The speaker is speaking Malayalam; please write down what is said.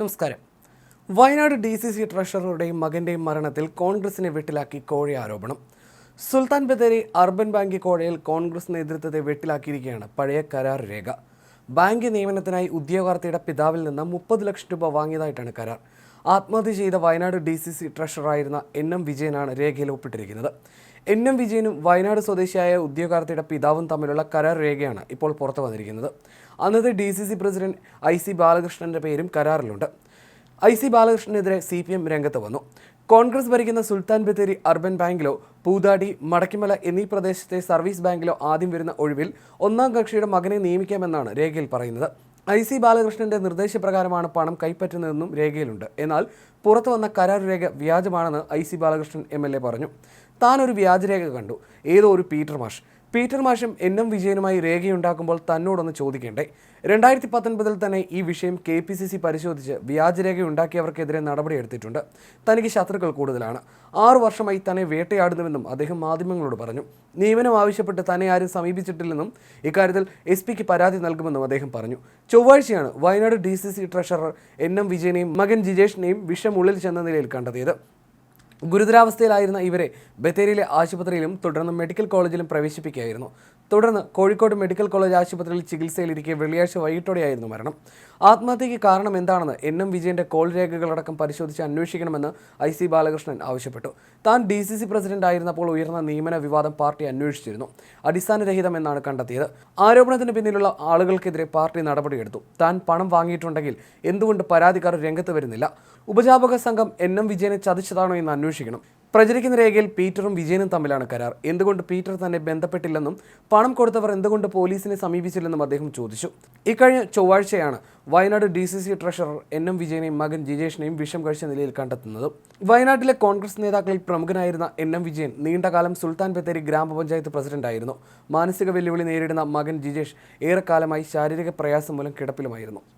നമസ്കാരം. വയനാട് ഡി സി സി ട്രഷററുടെയും മകന്റെയും മരണത്തിൽ കോൺഗ്രസിനെ വെട്ടിലാക്കി കോഴി ആരോപണം. സുൽത്താൻ ബത്തേരി അർബൻ ബാങ്ക് കോഴയിൽ കോൺഗ്രസ് നേതൃത്വത്തെ വെട്ടിലാക്കിയിരിക്കുകയാണ് പഴയ കരാർ രേഖ. ബാങ്ക് നിയമനത്തിനായി ഉദ്യോഗാർത്ഥിയുടെ പിതാവിൽ നിന്ന് മുപ്പത് ലക്ഷം രൂപ വാങ്ങിയതായിട്ടാണ് കരാർ. ആത്മഹത്യ ചെയ്ത വയനാട് ഡി സി സി ട്രഷറായിരുന്ന എൻ എം വിജയനാണ് രേഖയിൽ ഒപ്പിട്ടിരിക്കുന്നത്. എൻ എം വിജയനും വയനാട് സ്വദേശിയായ ഉദ്യോഗാർത്ഥിയുടെ പിതാവും തമ്മിലുള്ള കരാർ രേഖയാണ് ഇപ്പോൾ പുറത്തു വന്നിരിക്കുന്നത്. അന്നത്തെ D C C president I C ബാലകൃഷ്ണന്റെ പേരും കരാറിലുണ്ട്. ഐ സി ബാലകൃഷ്ണനെതിരെ സി പി എം രംഗത്ത് വന്നു. കോൺഗ്രസ് ഭരിക്കുന്ന സുൽത്താൻ ബത്തേരി അർബൻ ബാങ്കിലോ പൂതാടി മടക്കിമല എന്നീ പ്രദേശത്തെ സർവീസ് ബാങ്കിലോ ആദ്യം വരുന്ന ഒഴിവിൽ ഒന്നാം കക്ഷിയുടെ മകനെ നിയമിക്കാമെന്നാണ് രേഖയിൽ പറയുന്നത്. ഐ സി ബാലകൃഷ്ണന്റെ നിർദ്ദേശപ്രകാരമാണ് പണം കൈപ്പറ്റുന്നതെന്നും രേഖയിലുണ്ട്. എന്നാൽ പുറത്തു വന്ന കരാർ രേഖ വ്യാജമാണെന്ന് I C Balakrishnan M L A പറഞ്ഞു. താൻ ഒരു വ്യാജരേഖ കണ്ടു. ഏതോ ഒരു പീറ്റർ മാഷ്. പീറ്റർ മാഷും എൻ എം വിജയനുമായി രേഖയുണ്ടാക്കുമ്പോൾ തന്നോടൊന്ന് ചോദിക്കേണ്ടേ? രണ്ടായിരത്തി പത്തൊൻപതിൽ തന്നെ ഈ വിഷയം കെ പി സി സി പരിശോധിച്ച് വ്യാജരേഖ ഉണ്ടാക്കിയവർക്കെതിരെ നടപടിയെടുത്തിട്ടുണ്ട്. തനിക്ക് ശത്രുക്കൾ കൂടുതലാണ്. ആറു വർഷമായി തന്നെ വേട്ടയാടുന്നുവെന്നും അദ്ദേഹം മാധ്യമങ്ങളോട് പറഞ്ഞു. നിയമനം ആവശ്യപ്പെട്ട് തന്നെ ആരും സമീപിച്ചിട്ടില്ലെന്നും ഇക്കാര്യത്തിൽ എസ് പിക്ക് പരാതി നൽകുമെന്നും അദ്ദേഹം പറഞ്ഞു. ചൊവ്വാഴ്ചയാണ് Wayanad D C C treasurer N M വിജയനെയും മകൻ ജിജേഷിനെയും വിഷം ഉള്ളിൽ ചെന്ന നിലയിൽ കണ്ടെത്തിയത് ഗുരുതരാവസ്ഥയിലായിരുന്ന ഇവരെ ബത്തേരിയിലെ ആശുപത്രിയിലും തുടർന്ന് മെഡിക്കൽ കോളേജിലും പ്രവേശിപ്പിക്കുകയായിരുന്നു. തുടർന്ന് കോഴിക്കോട് മെഡിക്കൽ കോളേജ് ആശുപത്രിയിൽ ചികിത്സയിലിരിക്കെ വെള്ളിയാഴ്ച വൈകിട്ടോടെയായിരുന്നു മരണം. ആത്മഹത്യയ്ക്ക് കാരണം എന്താണെന്ന് എൻ എം വിജയന്റെ കോൾ രേഖകളടക്കം പരിശോധിച്ച് അന്വേഷിക്കണമെന്ന് ഐ സി ബാലകൃഷ്ണൻ ആവശ്യപ്പെട്ടു. താൻ ഡി സി സി പ്രസിഡന്റ് ആയിരുന്നപ്പോൾ ഉയർന്ന നിയമന വിവാദം പാർട്ടി അന്വേഷിച്ചിരുന്നു. അടിസ്ഥാനരഹിതമെന്നാണ് കണ്ടെത്തിയത്. ആരോപണത്തിന് പിന്നിലുള്ള ആളുകൾക്കെതിരെ പാർട്ടി നടപടിയെടുത്തു. താൻ പണം വാങ്ങിയിട്ടുണ്ടെങ്കിൽ എന്തുകൊണ്ട് പരാതിക്കാർ രംഗത്ത് വരുന്നില്ല? ഉപജാപക സംഘം എൻ എം വിജയനെ ചതിച്ചതാണോ എന്ന് അന്വേഷിക്കണം. പ്രചരിക്കുന്ന രേഖയിൽ പീറ്ററും വിജയനും തമ്മിലാണ് കരാർ. എന്തുകൊണ്ട് പീറ്റർ തന്നെ ബന്ധപ്പെട്ടില്ലെന്നും പണം കൊടുത്തവർ എന്തുകൊണ്ട് പോലീസിനെ സമീപിച്ചില്ലെന്നും അദ്ദേഹം ചോദിച്ചു. ഇക്കഴിഞ്ഞ ചൊവ്വാഴ്ചയാണ് Wayanad D C C treasurer N M വിജയനെയും മകൻ ജിജേഷിനെയും വിഷം കഴിച്ച നിലയിൽ കണ്ടെത്തുന്നത്. വയനാട്ടിലെ കോൺഗ്രസ് നേതാക്കളിൽ പ്രമുഖനായിരുന്ന എൻ എം വിജയൻ നീണ്ടകാലം സുൽത്താൻ ബത്തേരി ഗ്രാമപഞ്ചായത്ത് പ്രസിഡന്റായിരുന്നു. മാനസിക വെല്ലുവിളി നേരിടുന്ന മകൻ ജിജേഷ് ഏറെക്കാലമായി ശാരീരിക പ്രയാസം മൂലം കിടപ്പിലുമായിരുന്നു.